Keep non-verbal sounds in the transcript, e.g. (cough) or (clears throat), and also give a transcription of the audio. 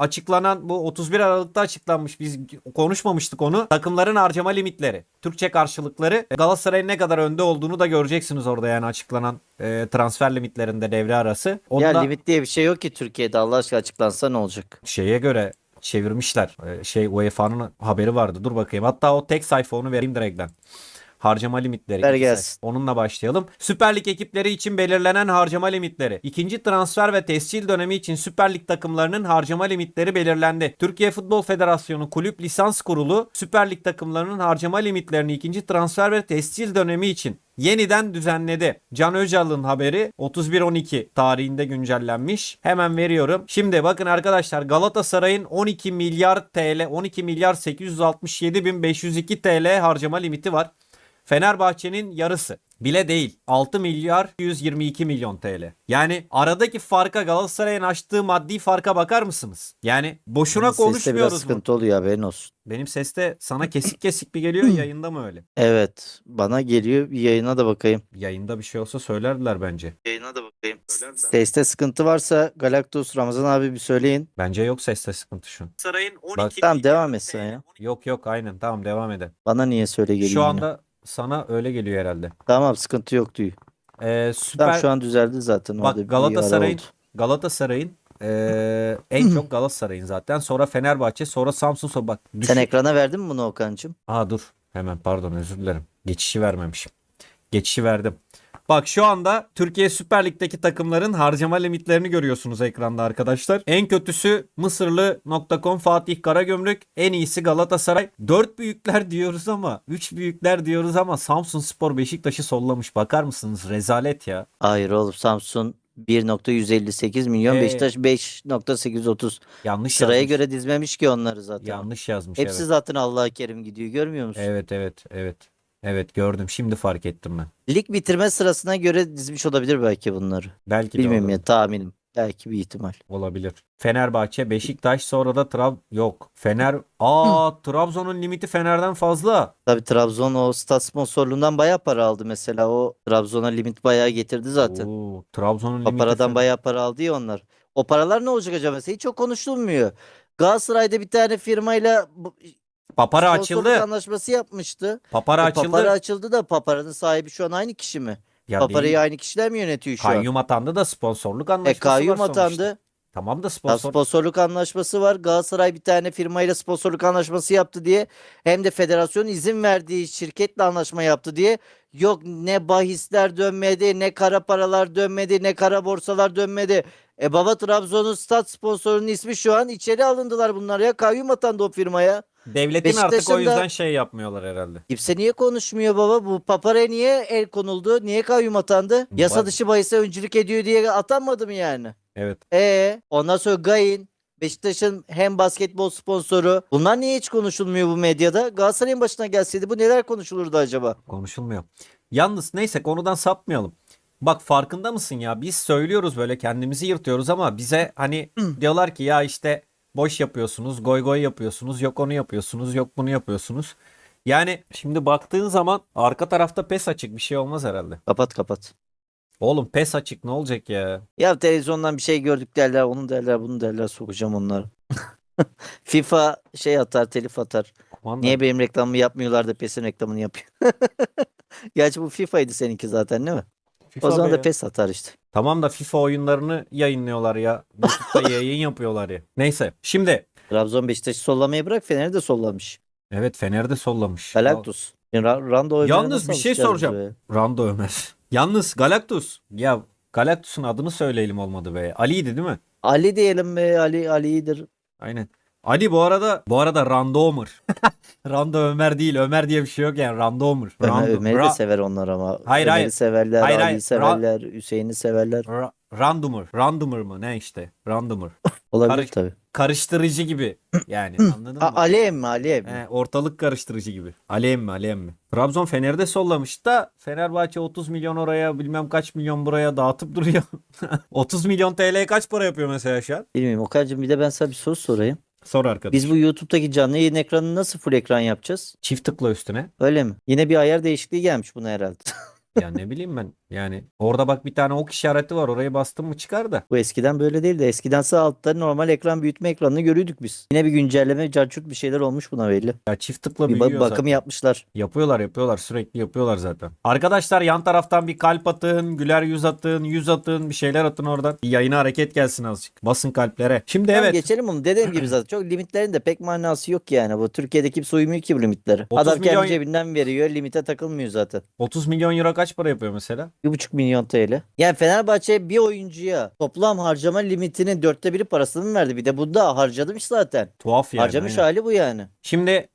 açıklanan bu 31 Aralık'ta açıklanmış. Biz konuşmamıştık onu. Takımların harcama limitleri, Türkçe karşılıkları Galatasaray'ın ne kadar önde olduğunu da göreceksiniz orada yani açıklanan e, transfer limitlerinde devre arası. Onu Ya da limit diye bir şey yok ki Türkiye'de Allah aşkına açıklansa ne olacak? şeye göre çevirmişler. E, şey UEFA'nın haberi vardı. Dur bakayım. Hatta o tek sayfa onu vereyim direkt ben. Harcama limitleri. Ver iki gelsin. sayfa. Onunla başlayalım. Süper Lig ekipleri için belirlenen harcama limitleri. İkinci transfer ve tescil dönemi için Süper Lig takımlarının harcama limitleri belirlendi. Türkiye Futbol Federasyonu Kulüp Lisans Kurulu Süper Lig takımlarının harcama limitlerini ikinci transfer ve tescil dönemi için yeniden düzenledi. Can Öcal'ın haberi 31-12 tarihinde güncellenmiş. Hemen veriyorum. Şimdi bakın arkadaşlar Galatasaray'ın 12 milyar TL 12 milyar 867 bin 502 TL harcama limiti var. Fenerbahçe'nin yarısı bile değil. 6 milyar 122 milyon TL. Yani aradaki farka Galatasaray'ın açtığı maddi farka bakar mısınız? Yani boşuna Seste biraz konuşmuyoruz mu? sıkıntı oluyor haberin olsun. Benim seste sana kesik kesik bir geliyor yayında mı öyle? Evet bana geliyor bir yayına da bakayım. Yayında bir şey olsa söylerdiler bence. Yayına da bakayım. Seste sıkıntı varsa Galactus Ramazan abi bir söyleyin. Bence yok seste sıkıntı şu an. Sarayın 12 Bak, tamam, devam et sen ya. Yok yok aynen tamam devam edelim. Bana niye söyle geliyor Şu yine? anda sana öyle geliyor herhalde. Tamam sıkıntı yok diyor. Ee, süper Tamam şu an düzeldi zaten. Bak, orada bir ara Galatasaray'ın- oldu. Galatasaray'ın ee, (clears throat) en çok Galatasaray'ın zaten sonra Fenerbahçe sonra Samsun sonra bak Sen düşün. ekrana verdin mi bunu Okan'cığım? Aa dur hemen pardon özür dilerim. Geçişi vermemişim. Geçişi verdim. Bak şu anda Türkiye Süper Lig'deki takımların harcama limitlerini görüyorsunuz ekranda arkadaşlar. En kötüsü Mısırlı.com Fatih Karagümrük. En iyisi Galatasaray. Dört büyükler diyoruz ama üç büyükler diyoruz ama Samsun Spor Beşiktaş'ı sollamış. Bakar mısınız? Rezalet ya. Hayır oğlum Samsun 1.158 milyon Ee, Beşiktaş 5.830. Yanlış Sıraya yazmış. göre dizmemiş ki onları zaten. Yanlış yazmış Hepsi evet. zaten Allah'a Kerim gidiyor görmüyor musun? Evet evet evet. Evet gördüm. Şimdi fark ettim ben. Lig bitirme sırasına göre dizmiş olabilir belki bunları. Belki de Bilmiyorum olabilir. ya tahminim. Belki bir ihtimal. olabilir. Fenerbahçe, Beşiktaş sonra da Trab yok. Fener aa Trabzon'un limiti Fener'den fazla. Tabii Trabzon o stat sponsorluğundan bayağı para aldı mesela. O Trabzon'a limit bayağı getirdi zaten. Oo, Trabzon'un O limiti paradan Fener- bayağı para aldı ya onlar. O paralar ne olacak acaba? Mesela hiç çok konuşulmuyor. Galatasaray'da bir tane firmayla bu- Papara sponsorluk açıldı. anlaşması yapmıştı. Papara E, açıldı. Papara açıldı da Papara'nın sahibi şu an aynı kişi mi? Ya Papara'yı değil. aynı kişiler mi yönetiyor şu an? Kayyum atandı da sponsorluk E anlaşması kayyum var sonuçta. atandı. Tamam da Ya sponsor. sponsorluk anlaşması var. Galatasaray bir tane firmayla sponsorluk anlaşması yaptı diye hem de federasyon izin verdiği şirketle anlaşma yaptı diye yok ne bahisler dönmedi, ne kara paralar dönmedi, ne kara borsalar dönmedi. E baba Trabzon'un stat sponsorunun ismi şu an içeri alındılar bunlar ya. Kayyum atandı o firmaya. Devletin artık o da- yüzden şey yapmıyorlar herhalde. Kimse niye konuşmuyor baba? Bu Papara'ya niye el konuldu? Niye kayyum atandı? Yasa dışı bahise öncülük ediyor diye atanmadı mı yani? Evet. E ondan sonra Gain Beşiktaş'ın hem basketbol sponsoru. Bunlar niye hiç konuşulmuyor bu medyada? Galatasaray'ın başına gelseydi bu neler konuşulurdu acaba? Konuşulmuyor. Yalnız neyse konudan sapmayalım. Bak farkında mısın ya? Biz söylüyoruz böyle kendimizi yırtıyoruz ama bize hani (clears throat) diyorlar ki ya işte boş yapıyorsunuz, goy goy yapıyorsunuz, yok onu yapıyorsunuz, yok bunu yapıyorsunuz. Yani şimdi baktığın zaman arka tarafta pes açık bir şey olmaz herhalde. Kapat kapat. Oğlum pes açık ne olacak ya? Ya televizyondan bir şey gördük derler, onu derler, bunu derler sokacağım onları. (laughs) FIFA şey atar, telif atar. Kumanda. Niye benim reklamımı yapmıyorlar da PES'in reklamını yapıyor? (laughs) Gerçi bu FIFA'ydı seninki zaten değil mi? FIFA O zaman da ya. PES atar işte. Tamam da FIFA oyunlarını yayınlıyorlar ya. YouTube'da (laughs) yayın yapıyorlar ya. Neyse şimdi Trabzon Beşiktaş'ı sollamayı bırak Fener'i de sollamış. evet Fener'de sollamış. Galactus. Ra- Rando Ömer'e Yalnız bir şey soracağım. be? Rando Ömer. Yalnız Galactus. Ya Galactus'un adını söyleyelim olmadı be. Ali'ydi değil mi? Ali diyelim be Ali Ali iyidir. Aynen. Ali bu arada bu arada Rando Ömer. (laughs) Rando Ömer değil. Ömer diye bir şey yok yani. Rando Ömer. Ömer, Rando, Ömer'i de Ra- sever onlar ama. Hayır, Ömer'i hayır. severler, Hayır, Ali'yi hayır. Ra- severler, Hüseyin'i severler. Ra- Randomer. Randomer mı? Ne işte? Randomer. (laughs) Olabilir Karış- tabii. Karıştırıcı gibi. Yani (clears throat) anladın A- mı? Ali emmi Ali emmi. He, ortalık karıştırıcı gibi. Alem mi Alem mi? Trabzon Fener'i de sollamış da Fenerbahçe 30 milyon oraya bilmem kaç milyon buraya dağıtıp duruyor. (laughs) 30 milyon TL kaç para yapıyor mesela şu an? Bilmiyorum Okan'cığım bir de ben sana bir soru sorayım. Sor arkadaş. Biz bu YouTube'daki canlı yayın ekranını nasıl full ekran yapacağız? Çift tıkla üstüne. Öyle mi? Yine bir ayar değişikliği gelmiş buna herhalde. (laughs) Ya ne bileyim ben. Yani orada bak bir tane ok işareti var. Orayı bastın mı çıkar da. Bu eskiden böyle değildi. Eskiden sağ altta normal ekran büyütme ekranını görüyorduk biz. Yine bir güncelleme, carçurt bir şeyler olmuş buna belli. Ya çift tıkla Bir büyüyor ba- zaten. bakım yapmışlar. Yapıyorlar yapıyorlar sürekli yapıyorlar zaten. Arkadaşlar yan taraftan bir kalp atın, güler yüz atın, yüz atın, bir şeyler atın oradan. Bir yayına hareket gelsin azıcık. Basın kalplere. Şimdi Tamam, evet geçelim bunu. Dediğim gibi (clears throat) zaten çok limitlerin de pek manası yok yani. Bu Türkiye'de kimse uymuyor ki bu limitlere. 30 Adam milyon- kendi cebinden veriyor. Limite takılmıyor zaten. 30 milyon euro kaç para yapıyor mesela? 1,5 milyon TL. Yani Fenerbahçe bir oyuncuya toplam harcama limitinin dörtte biri parasını mı verdi? Bir de bunda harcamış zaten. Tuhaf yani. Harcamış aynen. hali bu yani. Şimdi